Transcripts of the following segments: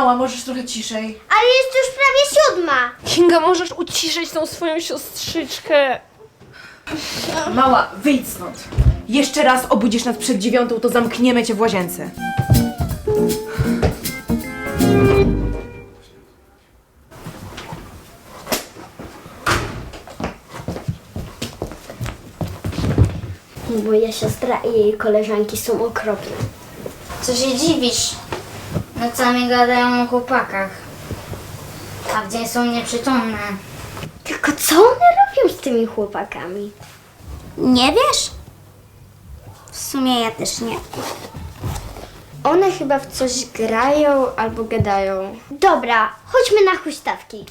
Mała, możesz trochę ciszej? Ale jest już prawie siódma. Kinga, możesz uciszyć tą swoją siostrzyczkę. Mała, wyjdź stąd. Jeszcze raz obudzisz nas przed dziewiątą, to zamkniemy cię w łazience. Moja siostra i jej koleżanki są okropne. Co się dziwisz? Nocami gadają o chłopakach. A w dzień są nieprzytomne. Tylko co one robią z tymi chłopakami? Nie wiesz? W sumie ja też nie. One chyba w coś grają albo gadają. Dobra, chodźmy na huśtawki.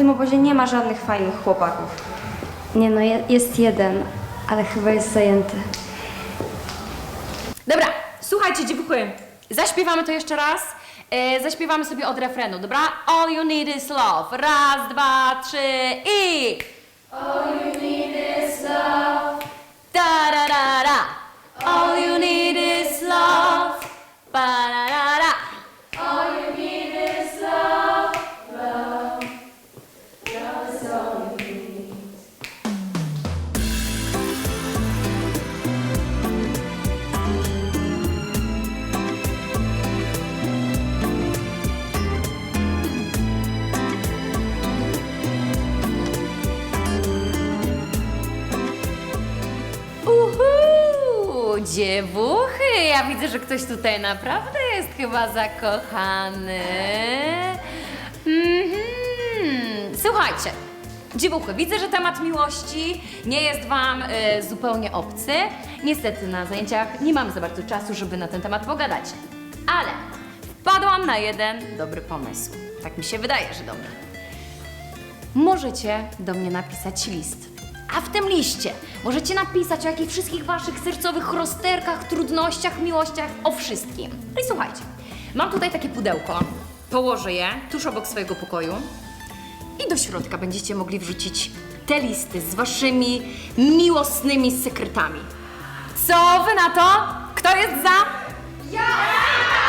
Tym obozie nie ma żadnych fajnych chłopaków. Nie no, je- jest jeden, ale chyba jest zajęty. Dobra, słuchajcie dziewuchy, zaśpiewamy to jeszcze raz. E, zaśpiewamy sobie od refrenu, dobra? All you need is love. Raz, dwa, trzy i... All you need is love. Da, da, da, da. All you need is love. Ba, da, dziewuchy, ja widzę, że ktoś tutaj naprawdę jest chyba zakochany. Mhm. Słuchajcie, dziewuchy, widzę, że temat miłości nie jest Wam e, zupełnie obcy. Niestety na zajęciach nie mamy za bardzo czasu, żeby na ten temat pogadać. Ale wpadłam na jeden dobry pomysł. Tak mi się wydaje, że dobry możecie do mnie napisać list. A w tym liście możecie napisać o jakichś wszystkich waszych sercowych rozterkach, trudnościach, miłościach, o wszystkim. No i słuchajcie, mam tutaj takie pudełko. Położę je tuż obok swojego pokoju i do środka będziecie mogli wrzucić te listy z waszymi miłosnymi sekretami. Co wy na to? Kto jest za? To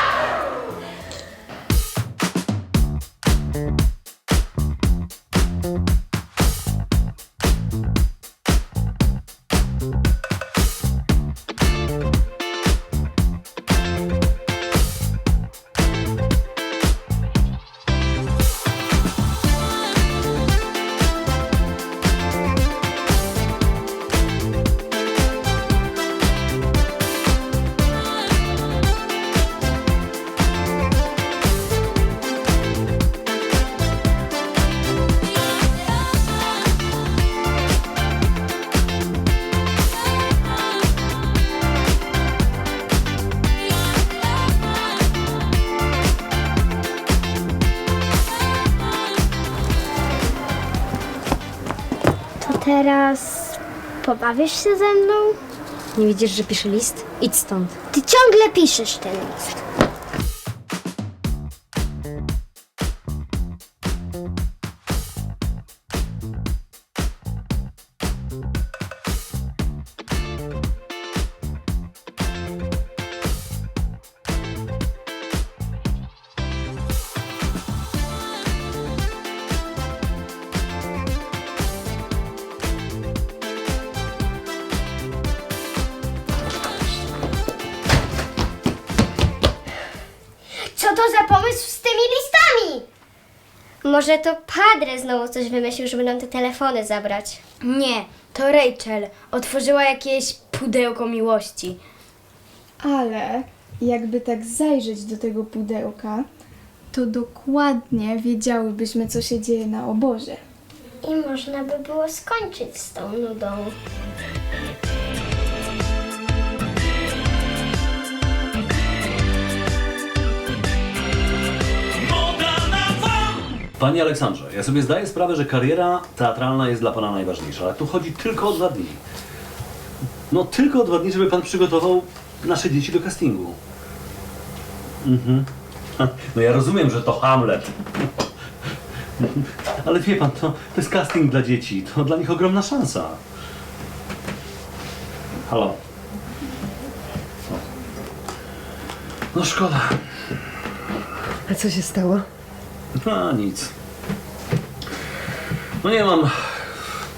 pobawisz się ze mną? Nie widzisz, że pisze list? Idź stąd. Ty ciągle piszesz ten list. Może to Padre znowu coś wymyślił, żeby nam te telefony zabrać. Nie, to Rachel otworzyła jakieś pudełko miłości. Ale jakby tak zajrzeć do tego pudełka, to dokładnie wiedziałybyśmy, co się dzieje na obozie. I można by było skończyć z tą nudą. Panie Aleksandrze, ja sobie zdaję sprawę, że kariera teatralna jest dla pana najważniejsza, ale tu chodzi tylko o dwa dni. No tylko o dwa dni, żeby pan przygotował nasze dzieci do castingu. Mhm. No ja rozumiem, że to Hamlet. Ale wie pan, to, to jest casting dla dzieci. To dla nich ogromna szansa. Halo. No szkoda. A co się stało? A nic. No nie mam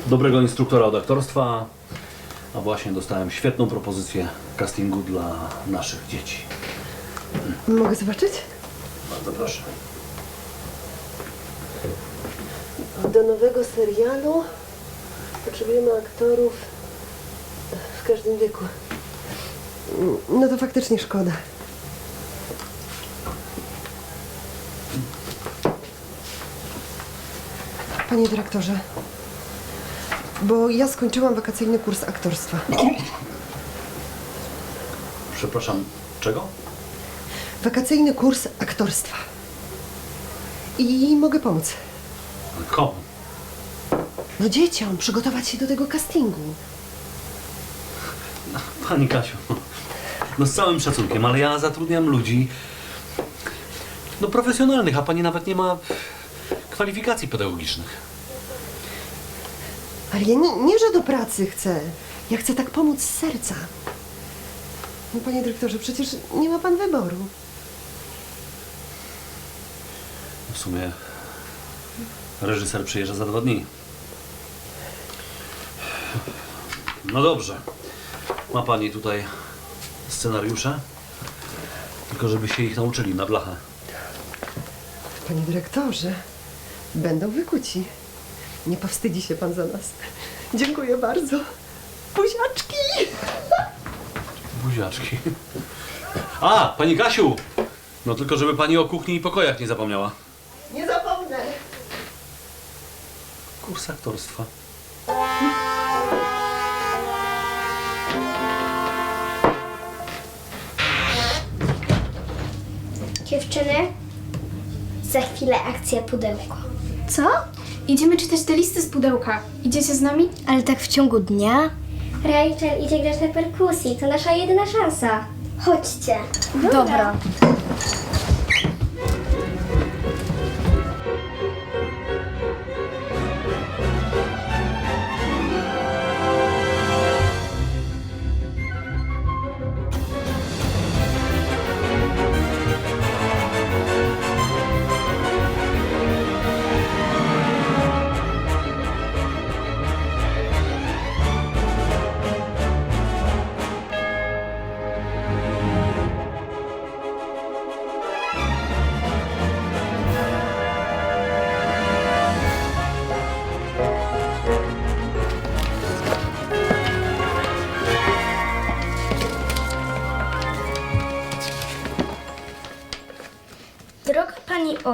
dobrego instruktora od aktorstwa, a właśnie dostałem świetną propozycję castingu dla naszych dzieci. Mogę zobaczyć? Bardzo proszę. Do nowego serialu potrzebujemy aktorów w każdym wieku. No to faktycznie szkoda. Panie dyrektorze, bo ja skończyłam wakacyjny kurs aktorstwa. Przepraszam, czego? Wakacyjny kurs aktorstwa. I mogę pomóc. Komu? No dzieciom, przygotować się do tego castingu. Pani Kasiu, no z całym szacunkiem, ale ja zatrudniam ludzi no profesjonalnych, a pani nawet nie ma kwalifikacji pedagogicznych. Ale ja nie, nie, że do pracy chcę. Ja chcę tak pomóc z serca. No panie dyrektorze, przecież nie ma pan wyboru. W sumie reżyser przyjeżdża za dwa dni. No dobrze. Ma pani tutaj scenariusze? Tylko żeby się ich nauczyli na blachę. Panie dyrektorze, będą wykuci. Nie powstydzi się pan za nas. Dziękuję bardzo. Buziaczki! Buziaczki. A, pani Kasiu! No tylko żeby pani o kuchni i pokojach nie zapomniała. Nie zapomnę. Kurs aktorstwa. Dziewczyny, za chwilę akcja pudełko. Co? Idziemy czytać te listy z pudełka. Idziecie z nami? Ale tak w ciągu dnia? Rachel idzie grać na perkusji, to nasza jedyna szansa. Chodźcie. Dobra.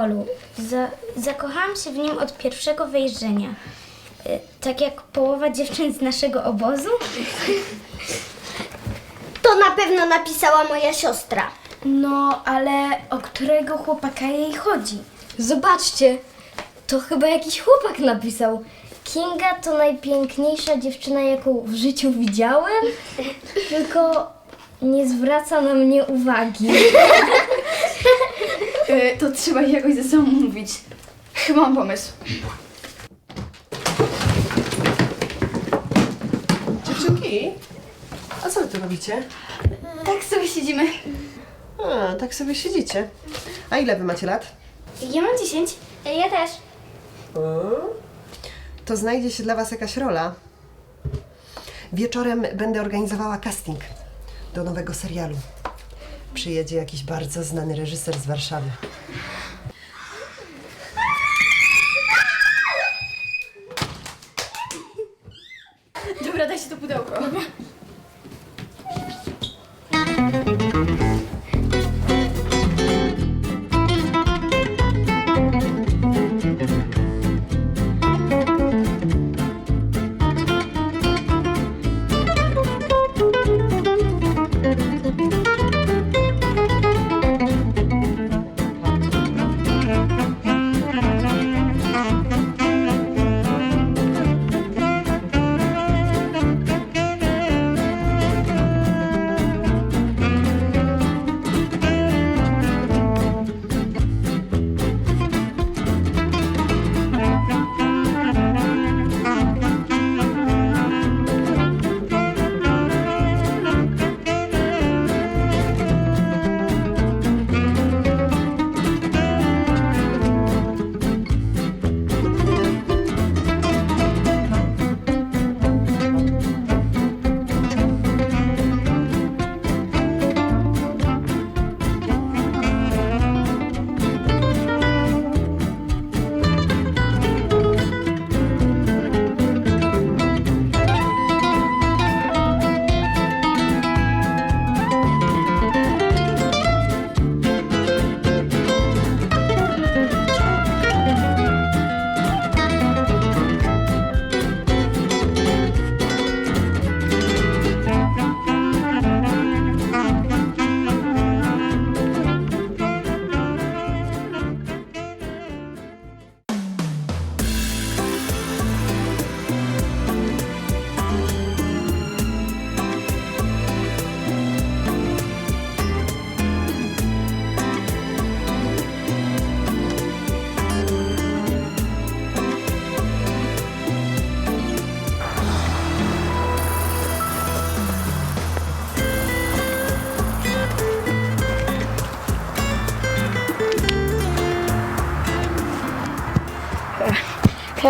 Pani Olu, za, zakochałam się w nim od pierwszego wejrzenia. Y, Tak jak połowa dziewczyn z naszego obozu? To na pewno napisała moja siostra. No, ale o którego chłopaka jej chodzi? Zobaczcie, to chyba jakiś chłopak napisał. Kinga to najpiękniejsza dziewczyna, jaką w życiu widziałem, tylko nie zwraca na mnie uwagi. Y, to trzeba jakoś ze sobą mówić. Chyba mam pomysł. Dziewczynki, a co wy tu robicie? Tak sobie siedzimy. A, tak sobie siedzicie. A ile wy macie lat? Ja mam 10. Ja też. To znajdzie się dla was jakaś rola. Wieczorem będę organizowała casting do nowego serialu. Przyjedzie jakiś bardzo znany reżyser z Warszawy. Dobra, dajcie to pudełko.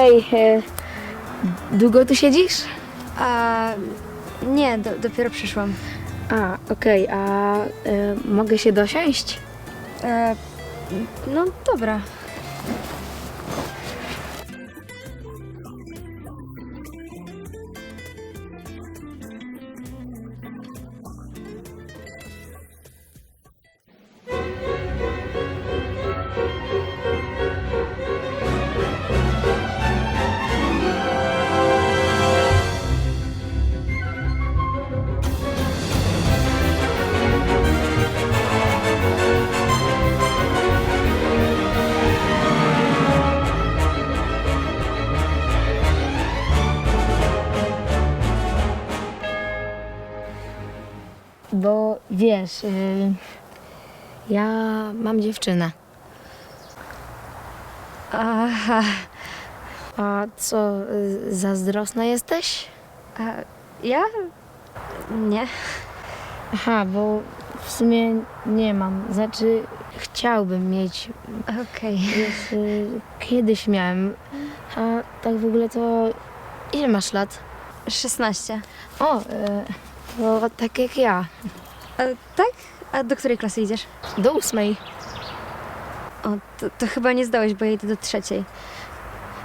Okej, e, długo tu siedzisz? A nie, do, dopiero przyszłam. A, okej, a e, mogę się dosiąść? E, no dobra. Wiesz, y, ja mam dziewczynę. Aha. A co, y, zazdrosna jesteś? A ja? Nie. Aha, bo w sumie nie mam. Znaczy, chciałbym mieć. Okej. Wiesz, y, kiedyś miałem. A tak w ogóle to ile masz lat? 16. O, y, to tak jak ja. A, tak? A do której klasy idziesz? Do ósmej. O, to, to chyba nie zdałeś, bo ja idę do trzeciej.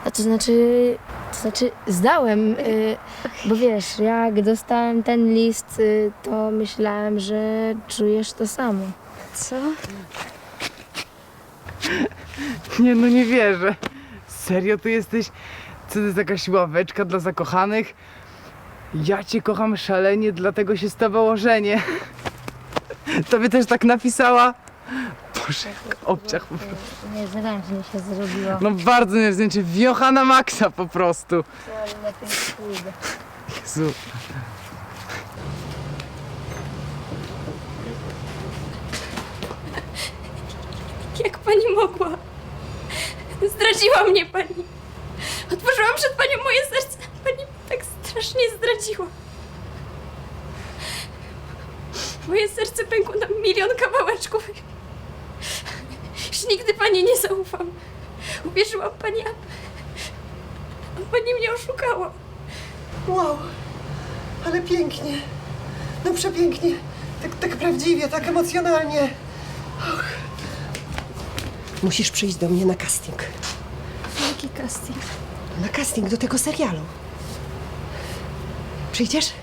A to znaczy, to znaczy zdałem, y, bo wiesz, jak dostałem ten list, y, to myślałem, że czujesz to samo. Co? Nie no, nie wierzę. Serio ty jesteś? Co to jest jakaś ławeczka dla zakochanych? Ja cię kocham szalenie, dlatego się z tobą ożenię. Tobie też tak napisała? Boże, jak obciach po prostu. Nie, zręcznie się zrobiło. No bardzo nie zdjęcie, wiocha na maksa po prostu. Jezu. Jak pani mogła? Zdradziła mnie pani. Otworzyłam przed panią moje serce. Pani tak strasznie zdradziła. Moje serce pękło na milion kawałeczków. Już nigdy pani nie zaufam. Uwierzyłam pani, a, a pani mnie oszukała. Wow, ale pięknie. No przepięknie. Tak, tak prawdziwie, tak emocjonalnie. Och. Musisz przyjść do mnie na casting. Jaki casting? Na casting do tego serialu. Przyjdziesz?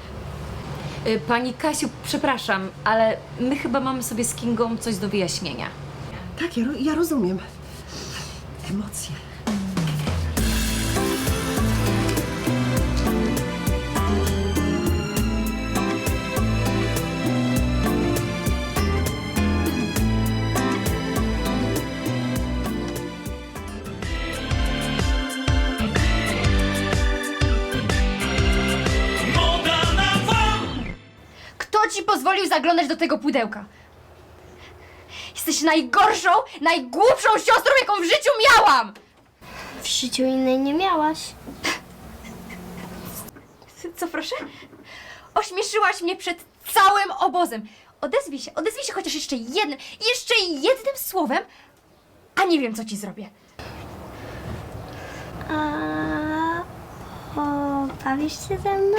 Y, Pani Kasiu, przepraszam, ale my chyba mamy sobie z Kingą coś do wyjaśnienia. Tak, ja, ja rozumiem. Emocje. Pozwolił zaglądać do tego pudełka? Jesteś najgorszą, najgłupszą siostrą, jaką w życiu miałam! W życiu innej nie miałaś. Co proszę? Ośmieszyłaś mnie przed całym obozem. Odezwij się, odezwij się chociaż jeszcze jednym, jeszcze jednym słowem, a nie wiem, co ci zrobię. A o, bawisz się ze mną?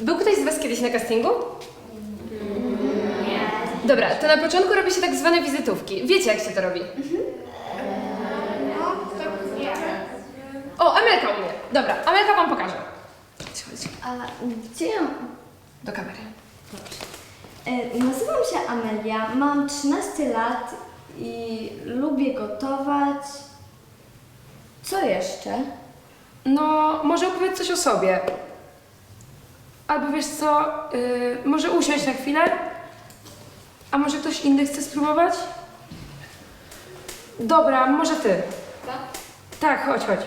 Był ktoś z Was kiedyś na castingu? Nie. Dobra, to na początku robi się tak zwane wizytówki. Wiecie, jak się to robi? O, Amelka umie. Dobra, Amelka Wam pokaże. Chodź, chodź. A gdzie ja... Do kamery. E, nazywam się Amelia, mam 13 lat i lubię gotować. Co jeszcze? No, może opowiedz coś o sobie. Albo wiesz co, yy, może usiąść na chwilę? A może ktoś inny chce spróbować? Dobra, może ty. Tak? Tak, chodź, chodź.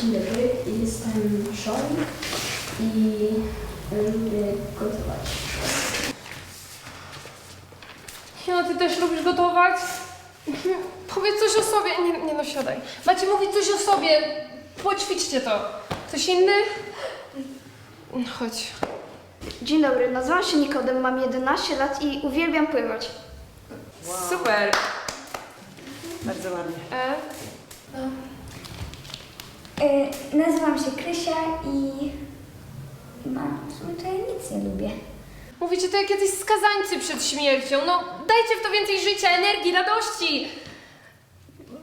Dzień dobry, jestem Sean i lubię gotować. No, ty też lubisz gotować? Powiedz coś o sobie. Nie, nie no, siadaj. Macie mówić coś o sobie. Poćwiczcie to. Ktoś inny? Chodź. Dzień dobry, nazywam się Nikodem, mam 11 lat i uwielbiam pływać. Super! Bardzo ładnie. E, nazywam się Krysia i mam w sumie to ja nic nie lubię. Mówicie to jak jacyś skazańcy przed śmiercią. No, dajcie w to więcej życia, energii, radości.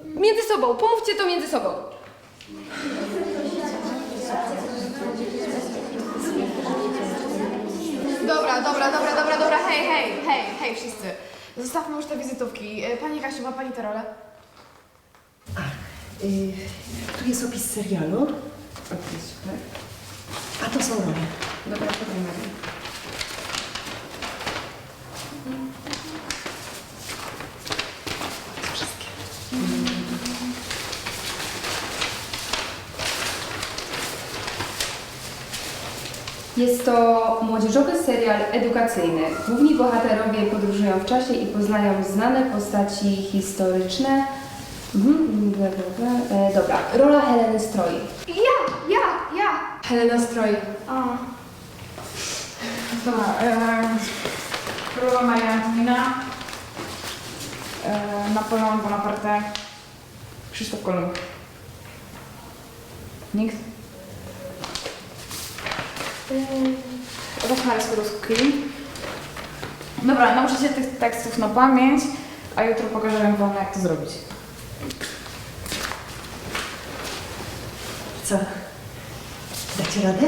Między sobą, pomówcie to między sobą. Dobra, dobra, dobra, dobra, dobra, hej, hej, hej, hej wszyscy. Zostawmy już te wizytówki. E, Pani Kasiu, ma Pani tę rolę? Y, tu jest opis serialu. Opis, tak? A to są role. Dobra, podajmy. Jest to młodzieżowy serial edukacyjny. Główni bohaterowie podróżują w czasie i poznają znane postaci historyczne. Mhm, bla, bla, bla. E, dobra, rola Heleny Stroi. Ja, ja, ja. Helena Stroj. A. Dobra, e, Królowa Maria Antonina, e, Napoleon Bonaparte, Krzysztof Kolumb. Nikt? E, Rosmary Skłodowski. Dobra, nauczycie tych tekstów na pamięć, a jutro pokażę wam jak to zrobić. Co? Dacie radę?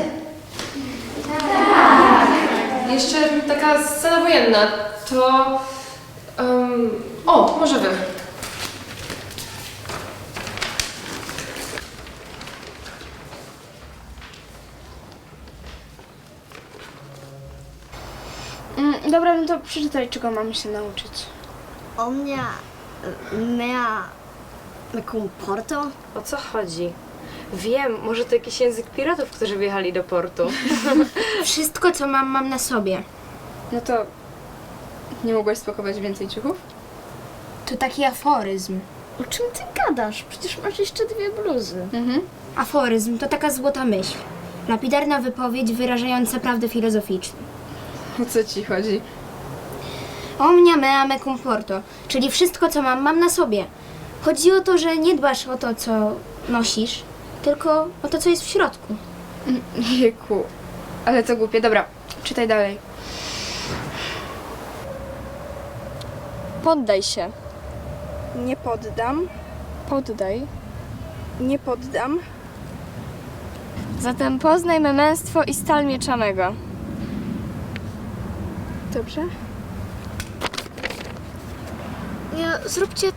Jeszcze taka scena wojenna. To... o, może wy. Mm, dobra, no to przeczytaj, czego mamy się nauczyć. O mnie, mea, me comporto? O co chodzi? Wiem, może to jakiś język piratów, którzy wjechali do portu. Wszystko, co mam, mam na sobie. No to nie mogłaś spakować więcej ciuchów? To taki aforyzm. O czym ty gadasz? Przecież masz jeszcze dwie bluzy. Mhm. Aforyzm to taka złota myśl. Lapidarna wypowiedź wyrażająca prawdę filozoficzną. O co ci chodzi? Omnia mea me comporto, czyli wszystko, co mam, mam na sobie. Chodzi o to, że nie dbasz o to, co nosisz, tylko o to, co jest w środku. Jejku, ale to głupie. Dobra, czytaj dalej. Poddaj się. Nie poddam. Poddaj. Nie poddam. Zatem poznaj me męstwo i stal miecza mego. Dobrze? Nie, zróbcie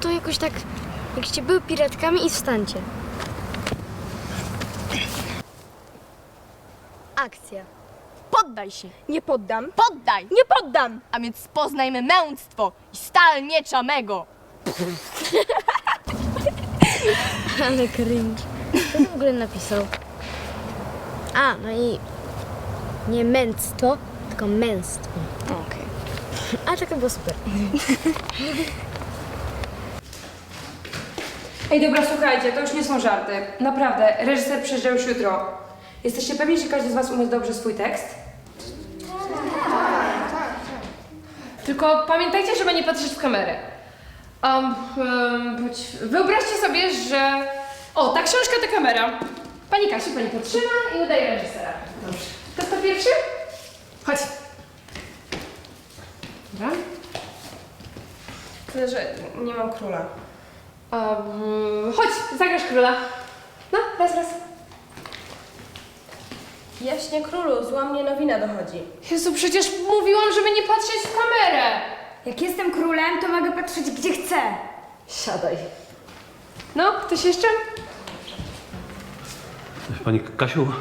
to jakoś tak, jakście były piratkami i wstańcie. Akcja. Poddaj się. Nie poddam. Poddaj. Nie poddam. A więc poznajmy męstwo i stal miecza mego. Ale cringe. Kto to w ogóle napisał? A, no i nie męctwo, tylko męstwo. Okej. A to było super. Ej, dobra, słuchajcie, to już nie są żarty. Naprawdę, reżyser przyjeżdża już jutro. Jesteście pewni, że każdy z was umie dobrze swój tekst? Tylko pamiętajcie, żeby nie patrzeć w kamerę. Um, um, wyobraźcie sobie, że... O, ta książka to kamera. Pani Kasiu, pani podtrzyma i udaje reżysera. Dobrze. To kto pierwszy? Chodź. Dobra. Tyle, że nie mam króla. Um, chodź, zagrasz króla. No, raz, raz. Jaśnie królu, zła mnie nowina dochodzi. Jezu, przecież mówiłam, żeby nie patrzeć w kamerę. Jak jestem królem, to mogę patrzeć gdzie chcę. Siadaj. No, ktoś jeszcze? Pani Kasiu,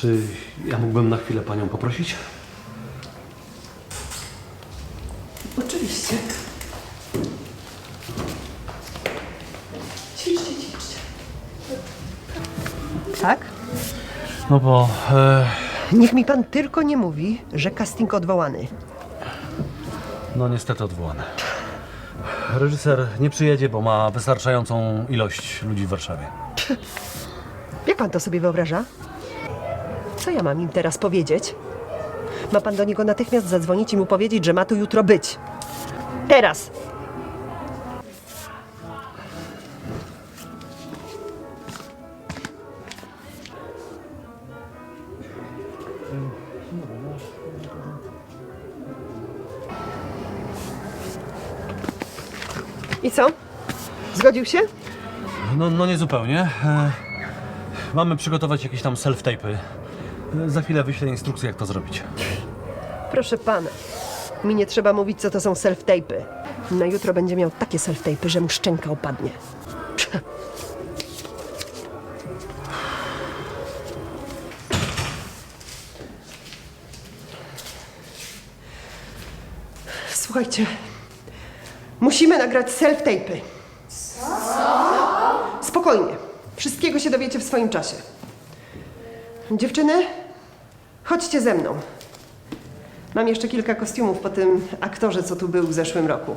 czy ja mógłbym na chwilę panią poprosić? Oczywiście. Ćwiczcie, ćwiczcie. Tak? No bo e, Niech mi pan tylko nie mówi, że casting odwołany. No niestety odwołane. Reżyser nie przyjedzie, bo ma wystarczającą ilość ludzi w Warszawie. Jak pan to sobie wyobraża? Co ja mam im teraz powiedzieć? Ma pan do niego natychmiast zadzwonić i mu powiedzieć, że ma tu jutro być. Teraz! I co? Zgodził się? No, no nie zupełnie. E, mamy przygotować jakieś tam self-tape'y. Za chwilę wyślę instrukcję, jak to zrobić. Proszę pana, mi nie trzeba mówić, co to są self-tape'y. Na jutro będzie miał takie self-tape'y, że mu szczęka opadnie. Słuchajcie, musimy nagrać self-tape'y. Spokojnie. Wszystkiego się dowiecie w swoim czasie. Dziewczyny, chodźcie ze mną. Mam jeszcze kilka kostiumów po tym aktorze, co tu był w zeszłym roku.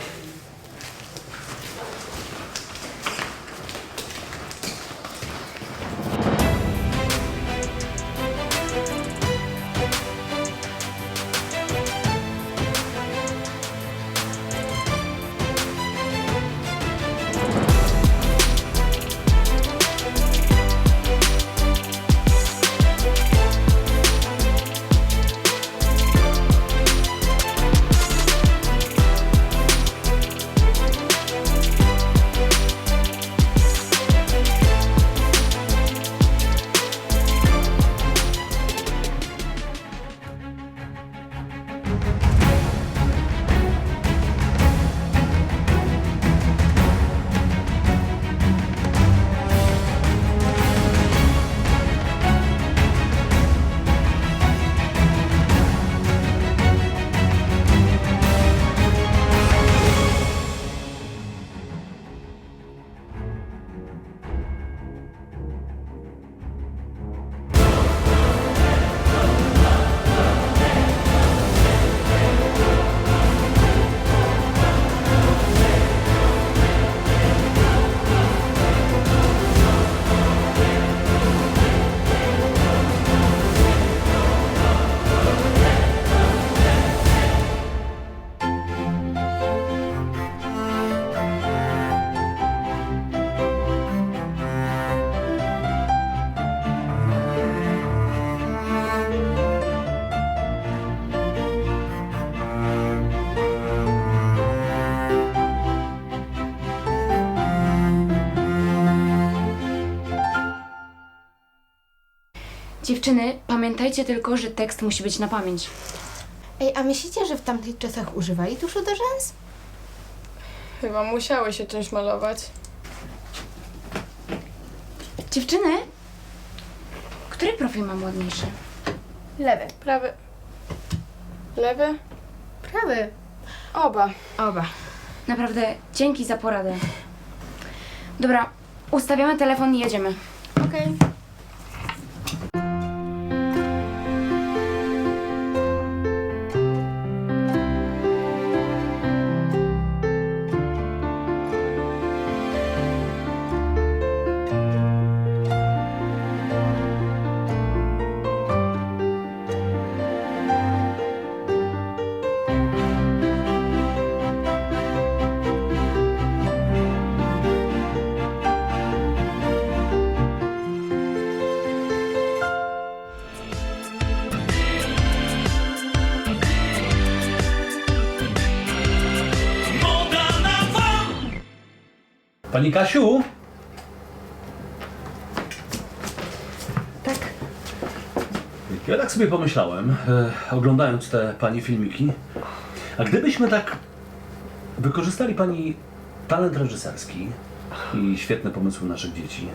Dziewczyny, pamiętajcie tylko, że tekst musi być na pamięć. Ej, a myślicie, że w tamtych czasach używali tuszu do rzęs? Chyba musiały się czymś malować. Dziewczyny, który profil mam ładniejszy? Lewy. Prawy. Lewy? Prawy. Oba. Oba. Naprawdę, dzięki za poradę. Dobra, ustawiamy telefon i jedziemy. Okej. Pani Kasiu? Tak. Ja tak sobie pomyślałem, e, oglądając te pani filmiki, a gdybyśmy tak wykorzystali pani talent reżyserski i świetne pomysły naszych dzieci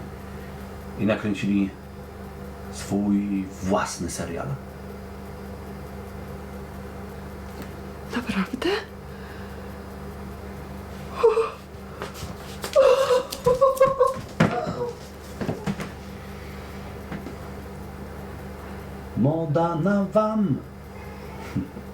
i nakręcili swój własny serial. Naprawdę? Moda na wam. Hm.